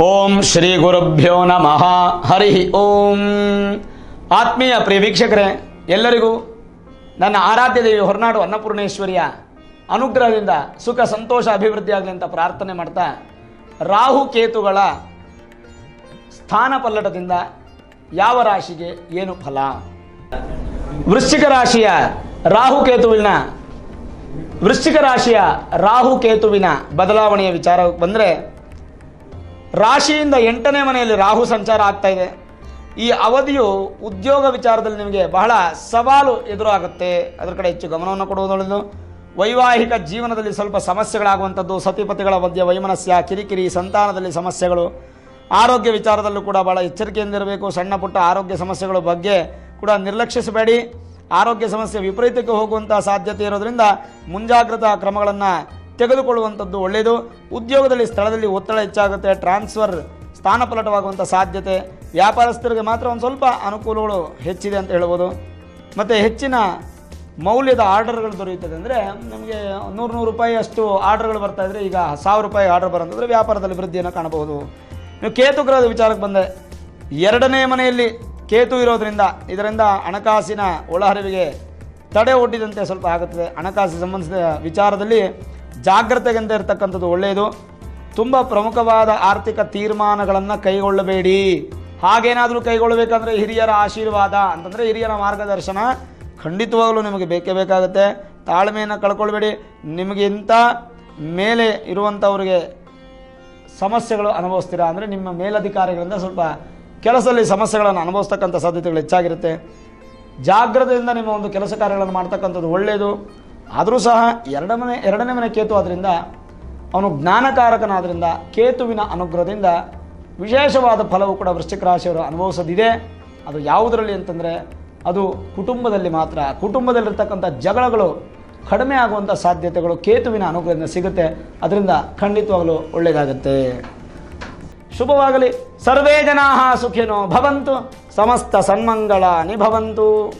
ಓಂ ಶ್ರೀ ಗುರುಭ್ಯೋ ನಮಃ. ಹರಿ ಓಂ. ಆತ್ಮೀಯ ಪ್ರಿಯ ವೀಕ್ಷಕರೇ, ಎಲ್ಲರಿಗೂ ನನ್ನ ಆರಾಧ್ಯ ದೇವಿ ಹೊರನಾಡು ಅನ್ನಪೂರ್ಣೇಶ್ವರಿಯ ಅನುಗ್ರಹದಿಂದ ಸುಖ ಸಂತೋಷ ಅಭಿವೃದ್ಧಿ ಆಗಲಿ ಅಂತ ಪ್ರಾರ್ಥನೆ ಮಾಡ್ತಾ ರಾಹು ಕೇತುಗಳ ಸ್ಥಾನ ಪಲ್ಲಟದಿಂದ ಯಾವ ರಾಶಿಗೆ ಏನು ಫಲ? ವೃಶ್ಚಿಕ ರಾಶಿಯ ರಾಹು ಕೇತುವಿನ, ವೃಶ್ಚಿಕ ರಾಶಿಯ ರಾಹು ಕೇತುವಿನ ಬದಲಾವಣೆಯ ವಿಚಾರ ಬಂದರೆ ರಾಶಿಯಿಂದ ಎಂಟನೇ ಮನೆಯಲ್ಲಿ ರಾಹು ಸಂಚಾರ ಆಗ್ತಾ ಇದೆ. ಈ ಅವಧಿಯು ಉದ್ಯೋಗ ವಿಚಾರದಲ್ಲಿ ನಿಮಗೆ ಬಹಳ ಸವಾಲು ಎದುರಾಗುತ್ತೆ. ಅದರ ಕಡೆ ಹೆಚ್ಚು ಗಮನವನ್ನು ಕೊಡುವುದೊಳ್ಳೆಯದು ವೈವಾಹಿಕ ಜೀವನದಲ್ಲಿ ಸ್ವಲ್ಪ ಸಮಸ್ಯೆಗಳಾಗುವಂಥದ್ದು, ಸತಿಪತಿಗಳ ಮಧ್ಯೆ ವೈಮನಸ್ಯ, ಕಿರಿಕಿರಿ, ಸಂತಾನದಲ್ಲಿ ಸಮಸ್ಯೆಗಳು, ಆರೋಗ್ಯ ವಿಚಾರದಲ್ಲೂ ಕೂಡ ಭಾಳ ಎಚ್ಚರಿಕೆಯಿಂದಿರಬೇಕು ಸಣ್ಣ ಪುಟ್ಟ ಆರೋಗ್ಯ ಸಮಸ್ಯೆಗಳ ಬಗ್ಗೆ ಕೂಡ ನಿರ್ಲಕ್ಷಿಸಬೇಡಿ. ಆರೋಗ್ಯ ಸಮಸ್ಯೆ ವಿಪರೀತಕ್ಕೆ ಹೋಗುವಂಥ ಸಾಧ್ಯತೆ ಇರೋದರಿಂದ ಮುಂಜಾಗ್ರತಾ ಕ್ರಮಗಳನ್ನು ತೆಗೆದುಕೊಳ್ಳುವಂಥದ್ದು ಒಳ್ಳೆಯದು. ಉದ್ಯೋಗದಲ್ಲಿ ಸ್ಥಳದಲ್ಲಿ ಒತ್ತಡ ಹೆಚ್ಚಾಗುತ್ತೆ ಟ್ರಾನ್ಸ್ಫರ್ ಸ್ಥಾನಪಲಟವಾಗುವಂಥ ಸಾಧ್ಯತೆ. ವ್ಯಾಪಾರಸ್ಥರಿಗೆ ಮಾತ್ರ ಒಂದು ಸ್ವಲ್ಪ ಅನುಕೂಲಗಳು ಹೆಚ್ಚಿದೆ ಅಂತ ಹೇಳ್ಬೋದು. ಮತ್ತು ಹೆಚ್ಚಿನ ಮೌಲ್ಯದ ಆರ್ಡರ್ಗಳು ದೊರೆಯುತ್ತದೆ ಅಂದರೆ ನಮಗೆ ನೂರು ನೂರು ರೂಪಾಯಿ ಅಷ್ಟು ಆರ್ಡರ್ಗಳು ಬರ್ತಾ ಇದ್ದರೆ ಈಗ ಸಾವಿರ ರೂಪಾಯಿ ಆರ್ಡರ್ ಬರೋಂಥದ್ರೆ ವ್ಯಾಪಾರದಲ್ಲಿ ವೃದ್ಧಿಯನ್ನು ಕಾಣಬಹುದು. ನೀವು ಕೇತು ಗ್ರಹದ ವಿಚಾರಕ್ಕೆ ಬಂದೆ. ಎರಡನೇ ಮನೆಯಲ್ಲಿ ಕೇತು ಇರೋದರಿಂದ ಇದರಿಂದ ಹಣಕಾಸಿನ ಒಳಹರಿವಿಗೆ ತಡೆ ಒಡ್ಡಿದಂತೆ ಸ್ವಲ್ಪ ಆಗುತ್ತದೆ. ಹಣಕಾಸು ಸಂಬಂಧಿಸಿದ ವಿಚಾರದಲ್ಲಿ ಜಾಗ್ರತೆಗಿಂದ ಇರತಕ್ಕಂಥದ್ದು ಒಳ್ಳೆಯದು. ತುಂಬ ಪ್ರಮುಖವಾದ ಆರ್ಥಿಕ ತೀರ್ಮಾನಗಳನ್ನು ಕೈಗೊಳ್ಳಬೇಡಿ. ಹಾಗೇನಾದರೂ ಕೈಗೊಳ್ಳಬೇಕಂದ್ರೆ ಹಿರಿಯರ ಆಶೀರ್ವಾದ, ಅಂತಂದರೆ ಹಿರಿಯರ ಮಾರ್ಗದರ್ಶನ ಖಂಡಿತವಾಗಲೂ ನಿಮಗೆ ಬೇಕೇ ಬೇಕಾಗುತ್ತೆ. ತಾಳ್ಮೆಯನ್ನು ಕಳ್ಕೊಳ್ಬೇಡಿ. ನಿಮಗಿಂತ ಮೇಲೆ ಇರುವಂಥವ್ರಿಗೆ ಸಮಸ್ಯೆಗಳು ಅನುಭವಿಸ್ತೀರಾ ಅಂದರೆ ನಿಮ್ಮ ಮೇಲಧಿಕಾರಿಗಳಿಂದ ಸ್ವಲ್ಪ ಕೆಲಸದಲ್ಲಿ ಸಮಸ್ಯೆಗಳನ್ನು ಅನುಭವಿಸ್ತಕ್ಕಂಥ ಸಾಧ್ಯತೆಗಳು ಹೆಚ್ಚಾಗಿರುತ್ತೆ. ಜಾಗ್ರತೆಯಿಂದ ನಿಮ್ಮ ಒಂದು ಕೆಲಸ ಕಾರ್ಯಗಳನ್ನು ಮಾಡ್ತಕ್ಕಂಥದ್ದು ಒಳ್ಳೆಯದು. ಆದರೂ ಸಹ ಎರಡನೇ ಎರಡನೇ ಮನೆ ಕೇತು ಆದ್ದರಿಂದ ಅವನು ಜ್ಞಾನಕಾರಕನಾದ್ರಿಂದ, ಕೇತುವಿನ ಅನುಗ್ರಹದಿಂದ ವಿಶೇಷವಾದ ಫಲವು ಕೂಡ ವೃಶ್ಚಿಕ ರಾಶಿಯವರು ಅನುಭವಿಸೋದಿದೆ. ಅದು ಯಾವುದರಲ್ಲಿ ಅಂತಂದರೆ, ಅದು ಕುಟುಂಬದಲ್ಲಿ ಮಾತ್ರ. ಕುಟುಂಬದಲ್ಲಿರ್ತಕ್ಕಂಥ ಜಗಳಗಳು ಕಡಿಮೆ ಆಗುವಂಥ ಸಾಧ್ಯತೆಗಳು ಕೇತುವಿನ ಅನುಗ್ರಹದಿಂದ ಸಿಗುತ್ತೆ. ಅದರಿಂದ ಖಂಡಿತವಾಗಲೂ ಒಳ್ಳೆಯದಾಗುತ್ತೆ. ಶುಭವಾಗಲಿ. ಸರ್ವೇ ಜನಾ ಸುಖಿನೋ ಭವಂತು. ಸಮಸ್ತ ಸನ್ಮಂಗಳ ನಿಭವಂತು